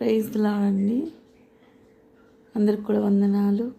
Praise లాడండి అందరికి కూడా వందనాలు.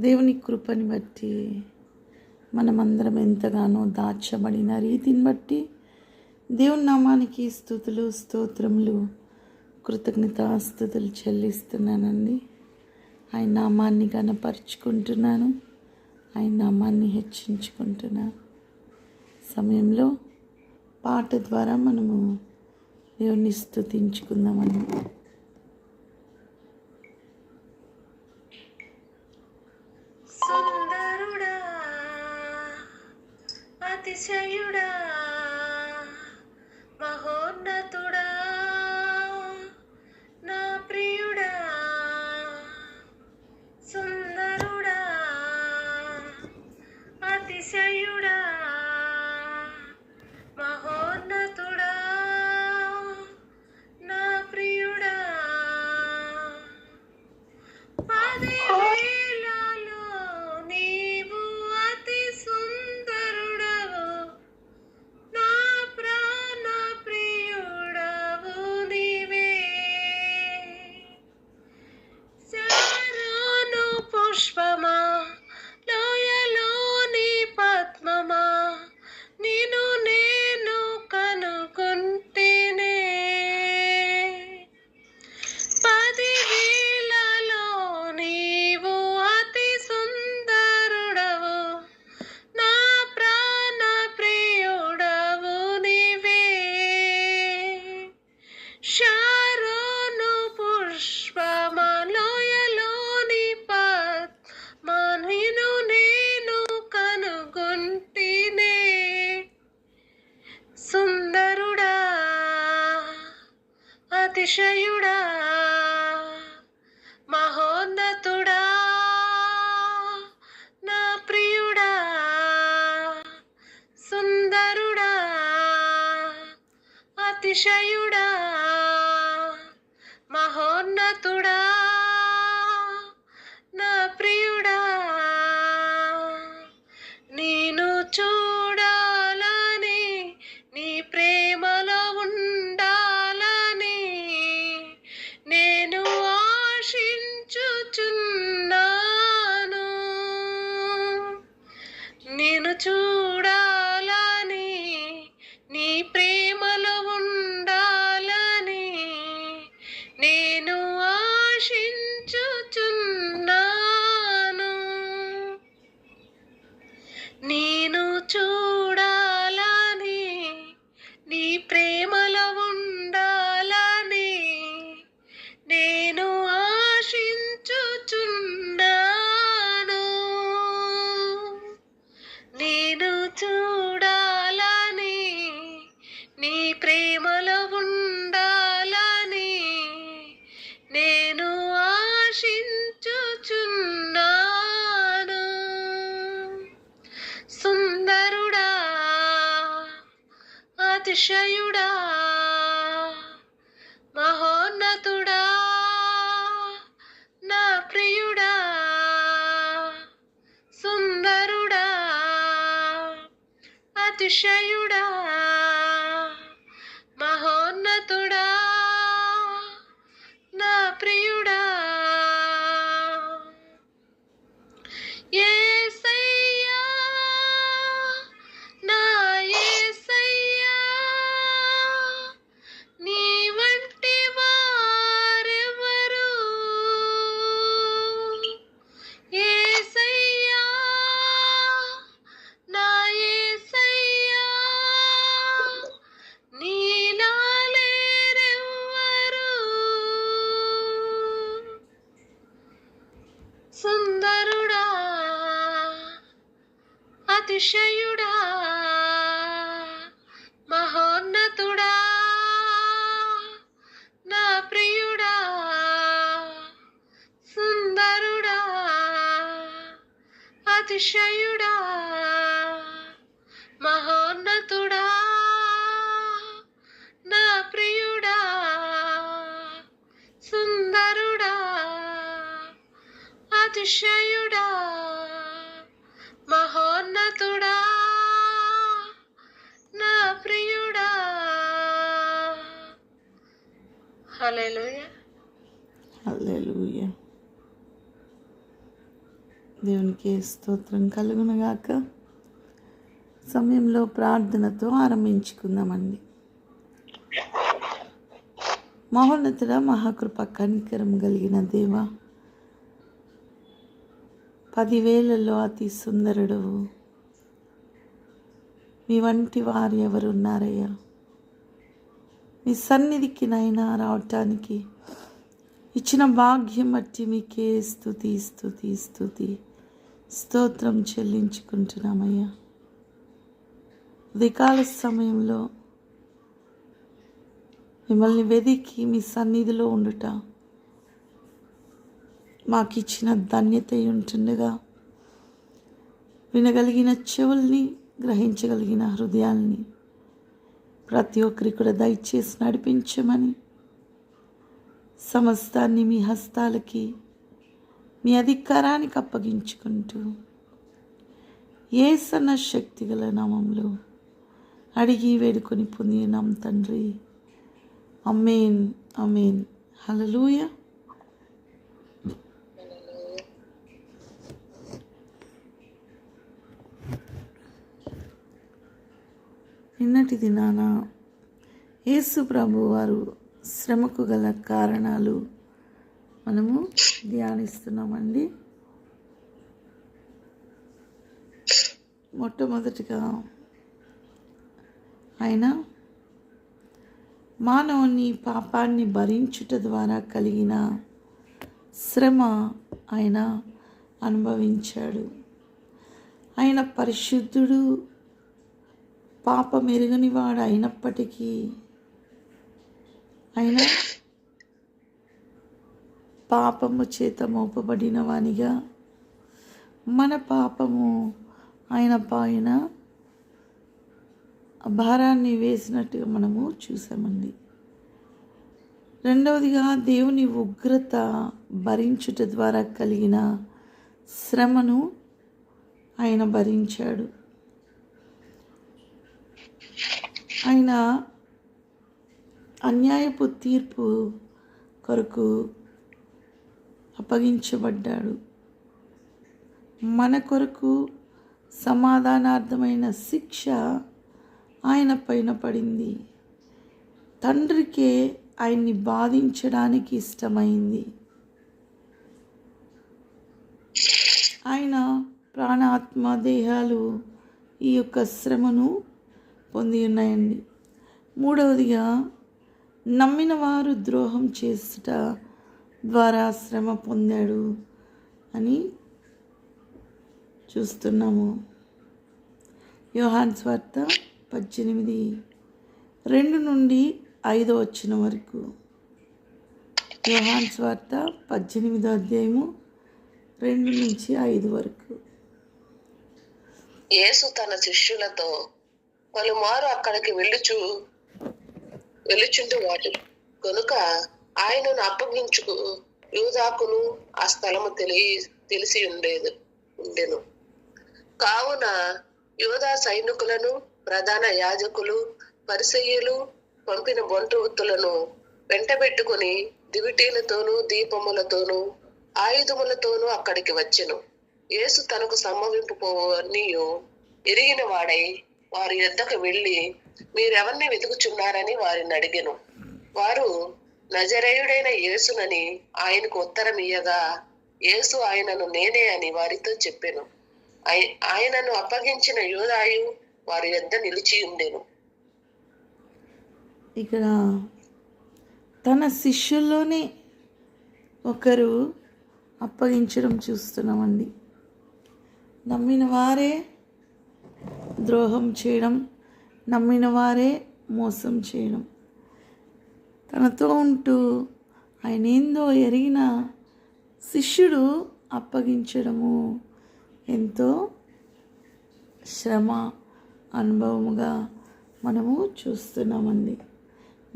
దేవుని కృపని బట్టి మనమందరం ఎంతగానో దాచబడిన రీతిని బట్టి దేవుని నామానికి స్థుతులు స్తోత్రములు కృతజ్ఞతాస్థుతులు చెల్లిస్తున్నానండి. ఆయన నామాన్ని గనపరుచుకుంటున్నాను ఆయన నామాన్ని హెచ్చించుకుంటున్నాను. సమయంలో పాట ద్వారా మనము దేవుణ్ణి స్థుతించుకుందామని సుందరుడా అతిశయుడా అతిశయుడా? to show హల్లెలూయా హల్లెలూయా దేవునికి స్తోత్రం కలుగునగాక. సమయంలో ప్రార్థనతో ఆరంభించుకుందామండి. మహోన్నతుడ మహాకృప కనికరం కలిగిన దేవ పదివేలలో అతి సుందరుడవు. మీ వంటి వారు ఎవరున్నారయ్యా? మీ సన్నిధికి నైనా రావటానికి. ఇచ్చిన భాగ్యం బట్టి మీకే స్థుతి స్థుతి స్థుతి. స్తోత్రం చెల్లించుకుంటున్నామయ్యా. ఉదయకాల సమయంలో మిమ్మల్ని వెదికి మీ సన్నిధిలో ఉండుట. మాకు ఇచ్చిన ధన్యత ఉంటుండగా వినగలిగిన చెవుల్ని గ్రహించగలిగిన హృదయాల్ని ప్రతి ఒక్కరికి కూడా దయచేసి నడిపించమని సమస్తాన్ని మీ హస్తాలకి మీ అధికారానికి అప్పగించుకుంటూ ఏ సన్న శక్తి గల నామంలో అడిగి వేడుకొని పొందినాం తండ్రి. అమేన్ అమేన్. హలలుయా నిన్నటి దినాన యేసు ప్రభు వారు శ్రమకు గల కారణాలు మనము ధ్యానిస్తున్నామండి. మొట్టమొదటిగా ఆయన మానవుని పాపాన్ని భరించుట ద్వారా కలిగిన శ్రమ ఆయన అనుభవించాడు. ఆయన పరిశుద్ధుడు పాపం ఎరుగని వాడు అయినప్పటికీ ఆయన పాపము చేత మోపబడిన వానిగా మన పాపము ఆయన పైన భారాన్ని వేసినట్టుగా మనము చూసామండి. రెండవదిగా దేవుని ఉగ్రత భరించుట ద్వారా కలిగిన శ్రమను ఆయన భరించాడు. ఆయన అన్యాయపు తీర్పు కొరకు అప్పగించబడ్డాడు. మన కొరకు సమాధానార్థమైన శిక్ష ఆయన పైన పడింది. తండ్రికే ఆయన్ని బాధించడానికి ఇష్టమైంది. ఆయన ప్రాణాత్మ దేహాలు ఈ యొక్క శ్రమను పొంది ఉన్నాయండి మూడవదిగా నమ్మిన వారు ద్రోహం చేసుట ద్వారా శ్రమ పొందాడు అని చూస్తున్నాము. యోహాన్ స్వార్త పద్దెనిమిది రెండు నుండి ఐదో వచ్చిన వరకు. యోహాన్ స్వార్త పద్దెనిమిదో అధ్యాయము రెండు నుంచి ఐదు వరకు. యేసు తన శిష్యులతో పలుమారు అక్కడికి వెళ్ళుచు వెళ్ళుచుంటూ వాడు కనుక ఆయనను అప్పగించుకు యూదాకును ఆ స్థలము తెలి తెలిసి ఉండేది ఉండెను. కావున యోధా సైనికులను ప్రధాన యాజకులు పరిసయ్యులు పంపిన బొంటవృత్తులను వెంటబెట్టుకుని దివిటీలతోనూ దీపములతోనూ ఆయుధములతోనూ అక్కడికి వచ్చెను. యేసు తనకు సంభవింపు సంభవింపుకోనియు ఎరిగిన వాడై వారి యొద్దకు వెళ్ళి మీరెవరిని వెతుకుచున్నారని వారిని అడిగెను. వారు నజరేయుడైన యేసునని ఆయనకు ఉత్తరం ఇయ్యగా యేసు ఆయనను నేనే అని వారితో చెప్పాను. ఆయ- ఆయనను అప్పగించిన యోధాయు వారి యొద్ద నిలిచి ఉండేను. ఇక్కడ తన శిష్యుల్లోనే ఒకరు అప్పగించడం చూస్తున్నామండి. నమ్మిన వారే ద్రోహం చేయడం నమ్మిన వారే మోసం చేయడం. తనతో ఉంటూ ఆయన ఏందో ఎరిగిన శిష్యుడు అప్పగించడము ఎంతో శ్రమ అనుభవముగా మనము చూస్తున్నామండి.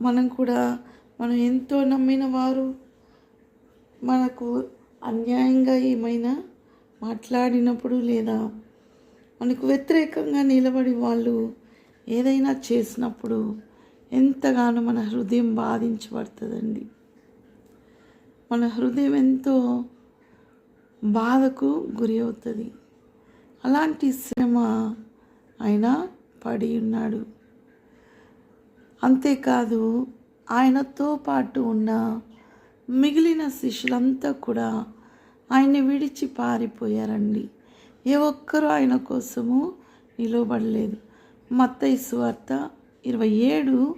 మనం కూడా మనం ఎంతో నమ్మిన వారు మనకు అన్యాయంగా ఏమైనా మాట్లాడినప్పుడు లేదా మనకు వ్యతిరేకంగా నిలబడి వాళ్ళు ఏదైనా చేసినప్పుడు ఎంతగానో మన హృదయం బాధించబడుతుందండి. మన హృదయం ఎంతో బాధకు గురి అవుతుంది. అలాంటి శ్రమ ఆయన పడి ఉన్నాడు. అంతేకాదు ఆయనతో పాటు ఉన్న మిగిలిన శిష్యులంతా కూడా ఆయన్ని విడిచి పారిపోయారండి. ఏ ఒక్కరూ ఆయన కోసము నిలవబడలేదు. మత్తయి సువార్త ఇరవై ఏడు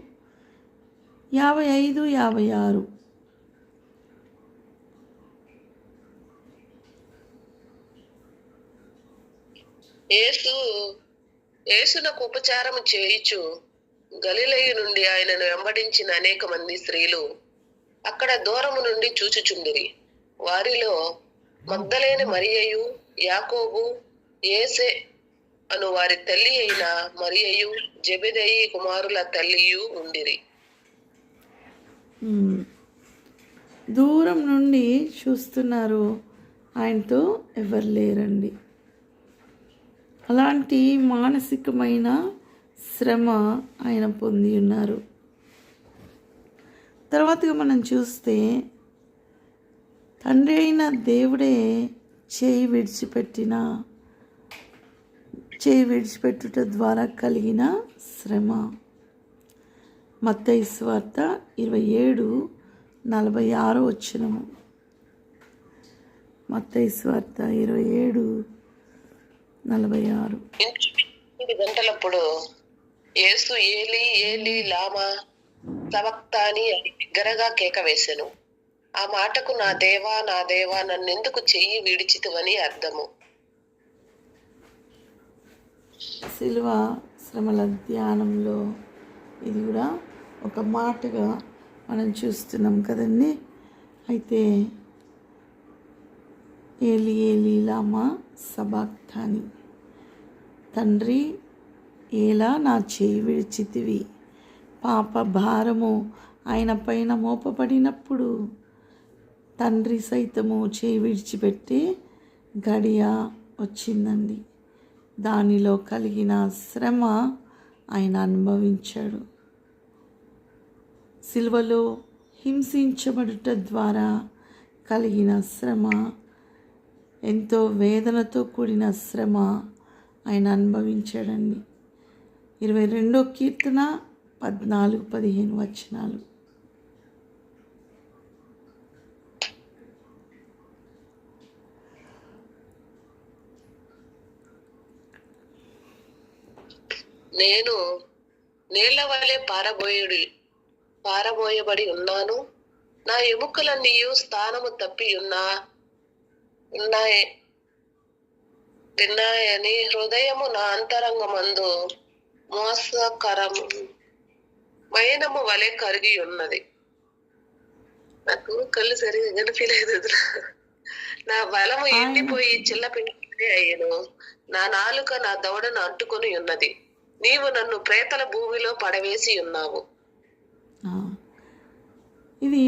యాభై ఐదు యాభై ఆరు. యేసు యేసునకు ఉపచారం చేయిచు. గలిలయ్య నుండి ఆయనను వెంబడించిన అనేక మంది స్త్రీలు అక్కడ దూరము నుండి చూచుచుండిరి. వారిలో మగ్ధలేని మరియయు యాకోబు ఏసే అను వారి తల్లి అయిన మరియయు జబెదయి కుమారుల తల్లియు ఉండిరి. దూరం నుండి చూస్తున్నారు. ఆయనతో ఎవరు లేరండి. అలాంటి మానసికమైన శ్రమ ఆయన పొంది ఉన్నారు. తర్వాతగా మనం చూస్తే తండ్రి అయిన దేవుడే చేయి విడిచిపెట్టిన చేయి విడిచిపెట్టుట ద్వారా కలిగిన శ్రమ. మత్తయి స్వార్త ఇరవై ఏడు నలభై ఆరో వచ్చినము మత్తయి స్వార్త ఇరవై ఏడు నలభై ఆరు. గంటలప్పుడు యేసు ఏలి ఏలి లామా సవక్తాని అని బిగ్గరగా కేక వేశాను. ఆ మాటకు నా దేవా నా దేవా నన్నెందుకు చెయ్యి విడిచితువని అర్థము. శిల్వ శ్రమల ధ్యానంలో ఇది కూడా ఒక మాటగా మనం చూస్తున్నాం కదండి. అయితే ఏలి ఏలి లామా సబాక్తాని తండ్రి ఎలా నా చేయి విడిచితివి? పాప భారము ఆయన పైన మోపబడినప్పుడు తండ్రి సైతము చేయి విడిచిపెట్టి గడియ వచ్చిందండి. దానిలో కలిగిన శ్రమ ఆయన అనుభవించాడు. సిల్వలో హింసించబడుట ద్వారా కలిగిన శ్రమ ఎంతో వేదనతో కూడిన శ్రమ ఆయన అనుభవించాడండి. ఇరవై రెండో కీర్తన పద్నాలుగు పదిహేను వచనాలు. నేను నీళ్ళ వలె పారబోయుడి పారబోయబడి ఉన్నాను. నా ఎముకలన్నీయు స్థానము తప్పి ఉన్నా ఉన్నాయి తిన్నాయని హృదయము నా అంతరంగమందు మోసకరము మైనము వలె కరిగి ఉన్నది. నాకు కళ్ళు సరిగా కనిపించలేదు. నా బలము ఎండిపోయి చిల్లపిండి అయ్యను. నా నాలుక నా దవడను అంటుకొని ఉన్నది. నీవు నన్ను ప్రేతల భూమిలో పడవేసి ఉన్నావు. ఇది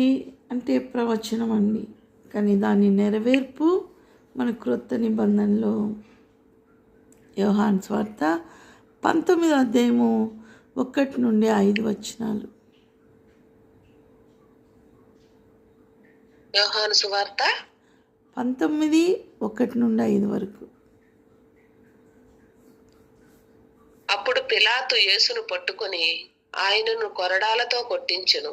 అంటే ప్రవచనం అండి. కానీ దాని నెరవేర్పు మన క్రొత్త నిబంధనలో యోహాన్ స్వార్త పంతొమ్మిది అధ్యాయము ఒకటి నుండి ఐదు వచనాలు. యోహాను సువార్త పంతొమ్మిది ఒకటి నుండి ఐదు వరకు. అప్పుడు పిలాతు యేసును పట్టుకొని ఆయనను కొరడాలతో కొట్టించెను.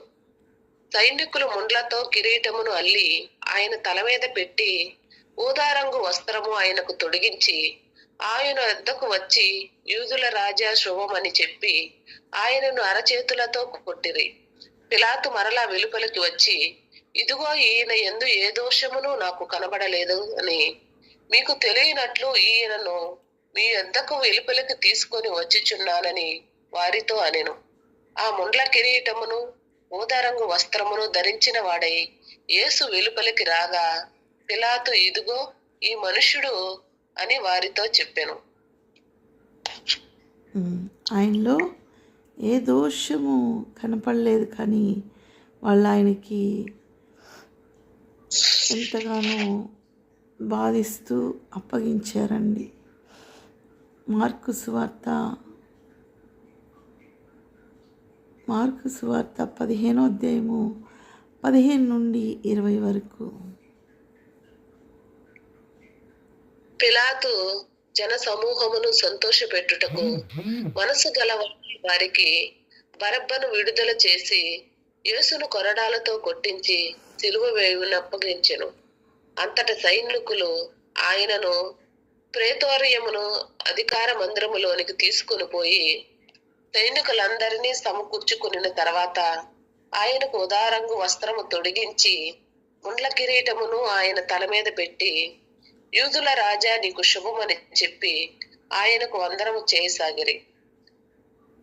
సైనికులు ముండ్లతో కిరీటమును అల్లి ఆయన తల మీద పెట్టి ఊదారంగు వస్త్రము ఆయనకు తొడిగించి ఆయన వద్దకు వచ్చి యూదుల రాజా శుభమని చెప్పి ఆయనను అరచేతులతో కొట్టిరి. పిలాతు మరలా వెలుపలికి వచ్చి ఇదిగో ఈయన ఎందు ఏ దోషమును నాకు కనబడలేదు అని మీకు తెలియనట్లు ఈయనను మీ అంతకు వెలుపలికి తీసుకొని వచ్చిచున్నానని వారితో అనెను. ఆ ముండ్ల కిరీటమును ఊదారంగు వస్త్రమును ధరించిన వాడై యేసు వెలుపలికి రాగా పిలాతు ఇదిగో ఈ మనుష్యుడు అని వారితో చెప్పాను. ఆయనలో ఏ దోషము కనపడలేదు కానీ వాళ్ళు ఆయనకి ఎంతగానో బాధిస్తూ అప్పగించారండి. మార్కు సువార్త మార్కు సువార్త పదిహేనో అధ్యాయము పదిహేను నుండి ఇరవై వరకు. పిలాతు జన సమూహమును సంతోషపెట్టుటకు మనసు గల వారికి బరబ్బను విడుదల చేసి యేసును కొరడాలతో కొట్టించి సిలువ వేయునప్పగించెను. అంతట సైనికులు ఆయనను ప్రేతోరయమును అధికార మందిరములోనికి తీసుకుని పోయి సైనికులందరినీ సమకూర్చుకుని తర్వాత ఆయనకు ఉదారంగు వస్త్రము తొడిగించి ముండ్ల కిరీటమును ఆయన తల మీద పెట్టి యూదుల రాజా నీకు శుభమని చెప్పి ఆయనకు వందనము చేయసాగిరి.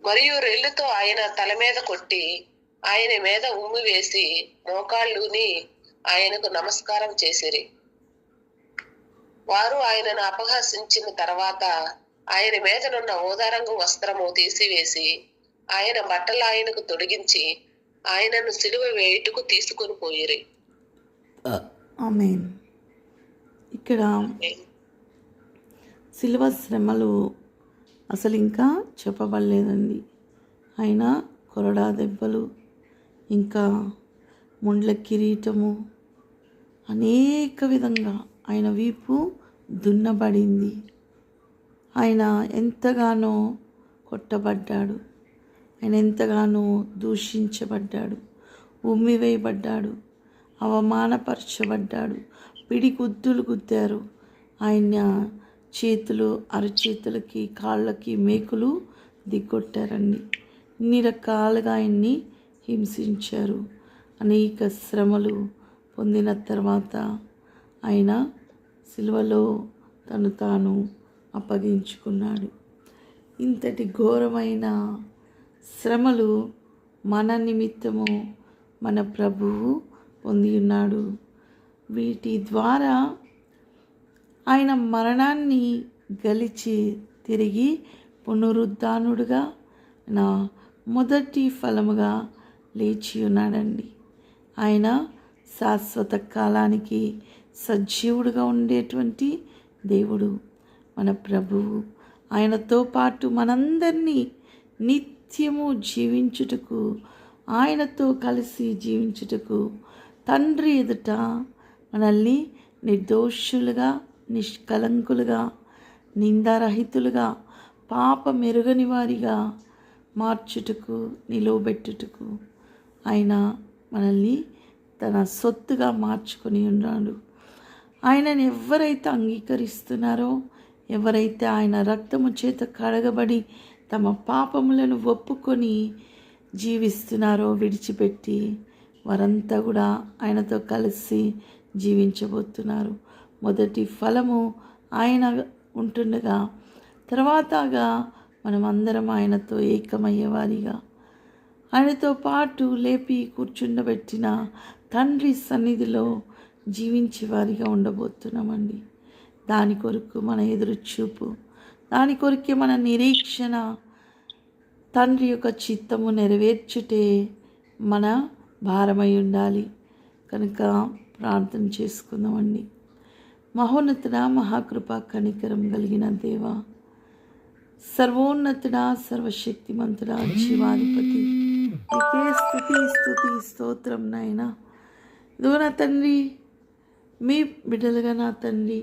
మరియు రెల్లుతో ఆయన తల మీద కొట్టి ఆయన మీద ఉమ్మి వేసి మోకాళ్ళుని ఆయనకు నమస్కారం చేసిరి. వారు ఆయనను అపహాసించిన తర్వాత ఆయన మీదనున్న ఓదారంగు వస్త్రము తీసివేసి ఆయన బట్టలు ఆయనకు తొడిగించి ఆయనను సిలువ వేయుటకు తీసుకొని పోయిరి. ఆమెన్. ఇక్కడ శిలువ శ్రమలు అసలు ఇంకా చెప్పబడలేదండి. ఆయన కొరడా దెబ్బలు ఇంకా ముండ్ల కిరీటము అనేక విధంగా ఆయన వీపు దున్నబడింది. ఆయన ఎంతగానో కొట్టబడ్డాడు. ఆయన ఎంతగానో దూషించబడ్డాడు. ఉమ్మివేయబడ్డాడు. అవమానపరచబడ్డాడు. పిడి గుద్దులు గుద్దారు. ఆయన చేతులు అరచేతులకి కాళ్ళకి మేకులు దిగొట్టారండి ఇన్ని రకాలుగా ఆయన్ని హింసించారు. అనేక శ్రమలు పొందిన తర్వాత ఆయన సిలువలో తను తాను అప్పగించుకున్నాడు. ఇంతటి ఘోరమైన శ్రమలు మన నిమిత్తము మన ప్రభువు పొంది ఉన్నాడు. వీటి ద్వారా ఆయన మరణాన్ని గలిచి తిరిగి పునరుద్ధానుడుగా నా మొదటి ఫలముగా లేచి ఉన్నాడండి. ఆయన శాశ్వత కాలానికి సజీవుడుగా ఉండేటువంటి దేవుడు మన ప్రభువు ఆయనతో పాటు మనందరినీ నిత్యము జీవించుటకు ఆయనతో కలిసి జీవించుటకు తండ్రి ఎదుట మనల్ని నిర్దోషులుగా నిష్కలంకులుగా నిందారహితులుగా పాప మెరుగని వారిగా మార్చుటకు నిలువబెట్టుటకు ఆయన మనల్ని తన సొత్తుగా మార్చుకొని ఉన్నాడు. ఆయనను ఎవరైతే అంగీకరిస్తున్నారో ఎవరైతే ఆయన రక్తము చేత కడగబడి తమ పాపములను ఒప్పుకొని జీవిస్తున్నారో విడిచిపెట్టి వారంతా కూడా ఆయనతో కలిసి జీవించబోతున్నారు. మొదటి ఫలము ఆయన ఉంటుండగా తర్వాతగా మనం అందరం ఆయనతో ఏకమయ్యేవారిగా. ఆయనతో పాటు లేపి కూర్చుండబెట్టిన తండ్రి సన్నిధిలో జీవించే వారిగా ఉండబోతున్నామండి. దాని కొరకు మన ఎదురు చూపు దాని కొరకే మన నిరీక్షణ తండ్రి యొక్క చిత్తము నెరవేర్చుటే మన భారమై ఉండాలి. కనుక ప్రార్థన చేసుకుందామండి. మహోన్నతుడ మహాకృప కనికరం కలిగిన దేవ సర్వోన్నతుడ సర్వశక్తిమంతుడ జీవాధిపతి. స్థుతి స్థుతి స్తోత్రం నాయన. ఇదిగో నా తండ్రి మీ బిడ్డలుగా నా తండ్రి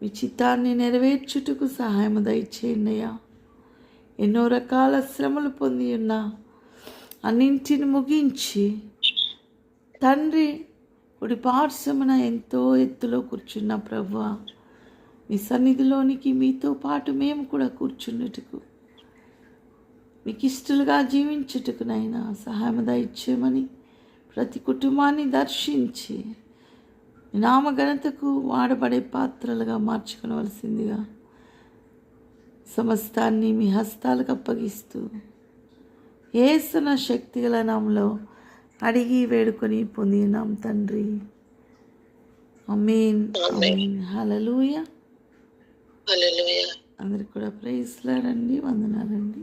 మీ చిత్తాన్ని నెరవేర్చుటకు సహాయం దయచేయండి అయ్యా. ఎన్నో రకాల శ్రమలు పొంది ఉన్నా అన్నింటిని ముగించి తండ్రి కుడి పార్శ్వమున ఎంతో ఎత్తులో కూర్చున్న ప్రభు మీ సన్నిధిలోనికి మీతో పాటు మేము కూడా కూర్చున్నట్టుకు మీకు ఇష్టలుగా జీవించుటకు నైనా సహాయం దయచేయమని ప్రతి కుటుంబాన్ని దర్శించి నామఘనతకు వాడబడే పాత్రలుగా మార్చుకునవలసిందిగా సమస్తాన్ని మీ హస్తాలకు అప్పగిస్తూ ఏసున శక్తిగల నామంలో అడిగి వేడుకొని పొందినాం తండ్రి. అమీన్ అమీన్ హలలుయ అందరికి కూడా ప్రైజ్లాడండి వందనాలండి.